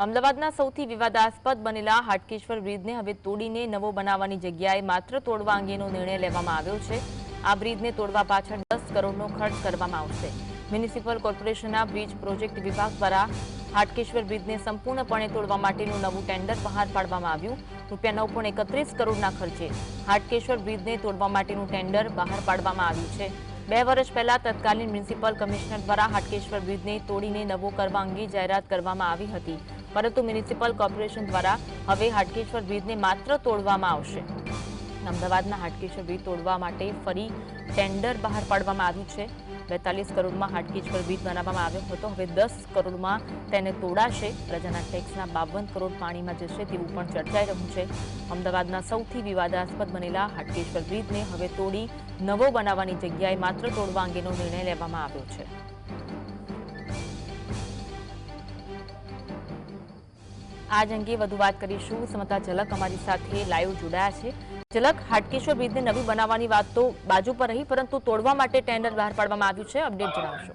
અમદાવાદના સૌથી વિવાદાસ્પદ બનેલા હાટકેશ્વર બ્રિજને હવે તોડીને નવો બનાવવાની જગ્યાએ માત્ર તોડવા અંગેનો નિર્ણય લેવામાં આવ્યો છે. આ બ્રિજને તોડવા પાછળ દસ કરોડનો ખર્ચ કરવામાં આવશે. મ્યુનિસિપલ કોર્પોરેશનના બ્રિજ પ્રોજેક્ટ વિભાગ દ્વારા હાટકેશ્વર બ્રિજને સંપૂર્ણપણે તોડવા માટેનું નવું ટેન્ડર બહાર પાડવામાં આવ્યું. રૂપિયા નવ પોઈન્ટ એકત્રીસ કરોડના ખર્ચે હાટકેશ્વર બ્રિજને તોડવા માટેનું ટેન્ડર બહાર પાડવામાં આવ્યું છે. બે વર્ષ પહેલા તત્કાલીન મ્યુનિસિપલ કમિશનર દ્વારા હાટકેશ્વર બ્રિજને તોડીને નવો કરવા અંગે જાહેરાત કરવામાં આવી હતી. પરંતુ મ્યુનિસિપલ કોર્પોરેશન દ્વારા હવે હાટકેશ્વર બ્રિજને માત્ર તોડવામાં આવશે. અમદાવાદના હાટકેશ્વર બ્રિજ તોડવા માટે ફરી ટેન્ડર બહાર પાડવામાં આવ્યું છે. બેતાલીસ કરોડમાં હાટકેશ્વર બ્રિજ બનાવવામાં આવ્યો હતો. હવે દસ કરોડમાં તેને તોડાશે. પ્રજાના ટેક્સના બાવન કરોડ પાણીમાં જશે તેવું પણ ચર્ચાઈ રહ્યું છે. અમદાવાદના સૌથી વિવાદાસ્પદ બનેલા હાટકેશ્વર બ્રિજને હવે તોડી નવો બનાવવાની જગ્યાએ માત્ર તોડવા અંગેનો નિર્ણય લેવામાં આવ્યો છે. આજ અંગે વધુ વાત કરીશું. સમતા ઝલક અમારી સાથે લાઈવ જોડાયા છે. ઝલક હાટકેશ્વર બ્રિજને નવી બનાવવાની વાત તો બાજુ પર રહી, પરંતુ તોડવા માટે ટેન્ડર બહાર પાડવામાં આવ્યું છે. અપડેટ જણાવશો.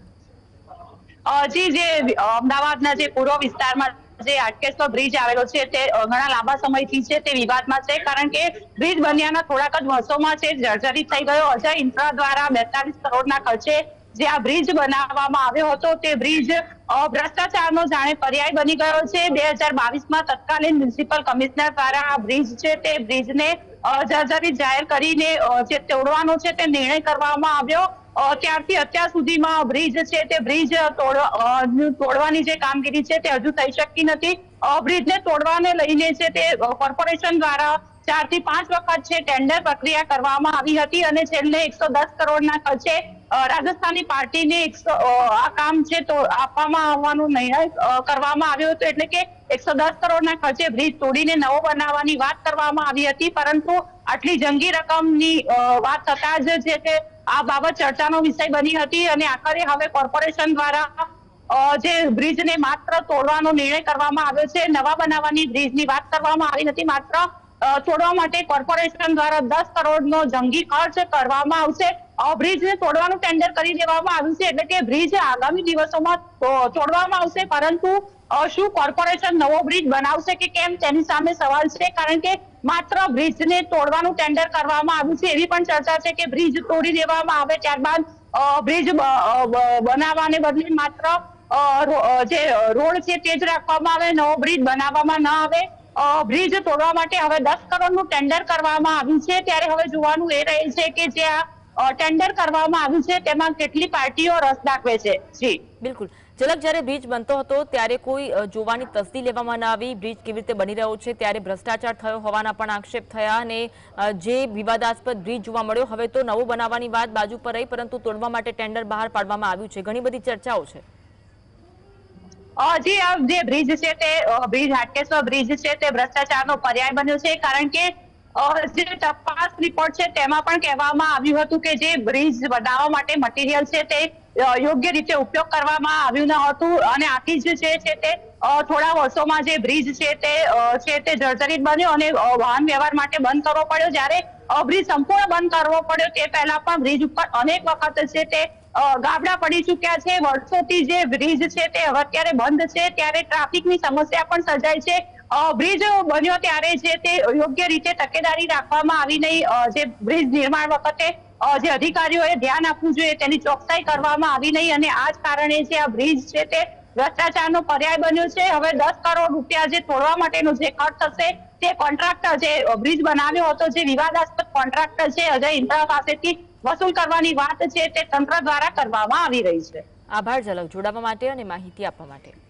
જી, જે અમદાવાદના જે પૂર્વ વિસ્તારમાં જે હાટકેશ્વર બ્રિજ આવેલો છે, તે ઘણા લાંબા સમયથી છે, તે વિવાદમાં છે, કારણ કે બ્રિજ બન્યાના થોડાક જ વર્ષોમાં છે, જર્જરિત થઈ ગયો. અજય ઇન્ફ્રા દ્વારા બેતાલીસ કરોડના ખર્ચે જે આ બ્રિજ બનાવવામાં આવ્યો હતો તે બ્રિજ ભ્રષ્ટાચારનો જાણે પર્યાય બની ગયો છે. બે હજાર તત્કાલીન મ્યુનિસિપલ કમિશનર દ્વારા આ બ્રિજ છે તે બ્રિજને જર્જરિત જાહેર કરીને જે તોડવાનો છે તે નિર્ણય કરવામાં આવ્યો. ત્યારથી અત્યાર સુધીમાં બ્રિજ છે તે બ્રિજ તોડવાની જે કામગીરી છે તે હજુ થઈ શકતી નથી. બ્રિજને તોડવાને લઈને છે તે કોર્પોરેશન દ્વારા ચારથી પાંચ વખત છે ટેન્ડર પ્રક્રિયા કરવામાં આવી હતી અને છેલ્લે એકસો દસ કરોડના ખર્ચે રાજસ્થાની પાર્ટીને આ કામ છે તો આપવામાં આવવાનો નિર્ણય કરવામાં આવ્યો હતો એટલે કે એકસો દસ કરોડના ખર્ચે બ્રિજ તોડીને નવો બનાવવાની વાત કરવામાં આવી હતી. પરંતુ આટલી જંગી રકમની વાત થતા જ છે તે આ બાબત ચર્ચાનો વિષય બની હતી અને આખરે હવે કોર્પોરેશન દ્વારા જે બ્રિજને માત્ર તોડવાનો નિર્ણય કરવામાં આવ્યો છે, નવા બનાવવાની બ્રિજની વાત કરવામાં આવી નથી. માત્ર તોડવા માટે કોર્પોરેશન દ્વારા દસ કરોડનો જંગી ખર્ચ કરવામાં આવશે. બ્રિજને તોડવાનું ટેન્ડર કરી દેવામાં આવ્યું છે એટલે કે બ્રિજ આગામી દિવસોમાં તોડવામાં આવશે. પરંતુ શું કોર્પોરેશન નવો બ્રિજ બનાવશે કે કેમ? તેની સામે સવાલ છે. કારણ કે માત્ર બ્રિજને તોડવાનું ટેન્ડર કરવામાં આવ્યું છે. એવી પણ ચર્ચા છે કે બ્રિજ તોડી દેવામાં આવે ત્યારબાદ બ્રિજ બનાવવાને બદલે માત્ર જે રોડ છે તે જ રાખવામાં આવે, નવો બ્રિજ બનાવવામાં ન આવે. બ્રિજ તોડવા માટે હવે દસ કરોડનું ટેન્ડર કરવામાં આવ્યું છે. ત્યારે હવે જોવાનું એ રહે છે કે જે આ ટેન્ડર કરવામાં આવ્યું છે, તેમાં કેટલી પાર્ટીઓ રસ દાખવે છે. જી. બિલકુલ. ઝલક જ્યારે બ્રિજ બનતો હતો, ત્યારે કોઈ જોવાની તસદી લેવામાં ન આવી. બ્રિજ કેવી રીતે બની રહ્યો છે, ત્યારે ભ્રષ્ટાચાર થયો હોવાના પણ આક્ષેપ થયા અને જે વિવાદાસ્પદ બ્રિજ જોવા મળ્યો, હવે તો નવો બનાવવાની વાત બાજુ પર રહી, પરંતુ તોડવા માટે ટેન્ડર બહાર પાડવામાં આવ્યું છે. ઘણી બધી ચર્ચાઓ છે. જી જે બ્રિજ છે તે બ્રિજ હાટકેશ્વર બ્રિજ છે તે ભ્રષ્ટાચારનો પર્યાય બન્યો છે, કારણ કે જે તપાસ રિપોર્ટ છે તેમાં પણ કહેવામાં આવ્યું હતું કે જે બ્રિજ બનાવવા માટે મટીરિયલ છે તે યોગ્ય રીતે ઉપયોગ કરવામાં આવ્યું ન હતું અને આથી જ છે છે તે થોડા વર્ષોમાં જે બ્રિજ છે તે છે તે જર્જરિત બન્યો અને વાહન વ્યવહાર માટે બંધ કરવો પડ્યો. જ્યારે બ્રિજ સંપૂર્ણ બંધ કરવો પડ્યો તે પહેલા પણ બ્રિજ ઉપર અનેક વખત છે તે ગાબડા પડી ચુક્યા છે. વર્ષોથી જે બ્રિજ છે તે અત્યારે બંધ છે. ત્યારે ટ્રાફિકની સમસ્યા પણ સર્જાય છે. બ્રિજ બન્યો ત્યારે જે તે યોગ્ય રીતે તકેદારી રાખવામાં આવી નહીં. જે બ્રિજ નિર્માણ વખતે જે અધિકારીઓએ ધ્યાન આપવું જોઈએ તેની ચોકસાઈ કરવામાં આવી નહીં. અને આ જ કારણે જે આ બ્રિજ છે તે ભ્રષ્ટાચારનો પર્યાય બન્યો છે. હવે દસ કરોડ રૂપિયા જે તોડવા માટેનો જે ખર્ચ થશે તે કોન્ટ્રાક્ટર જે બ્રિજ બનાવ્યો હતો, જે વિવાદાસ્પદ કોન્ટ્રાક્ટર છે, અજય ઇન્દ્રા પાસેથી વસૂલ કરવાની વાત છે, તે તંત્ર દ્વારા કરવામાં આવી રહી છે. આભાર, ઝલક જોડાવા માટે અને માહિતી આપવા માટે.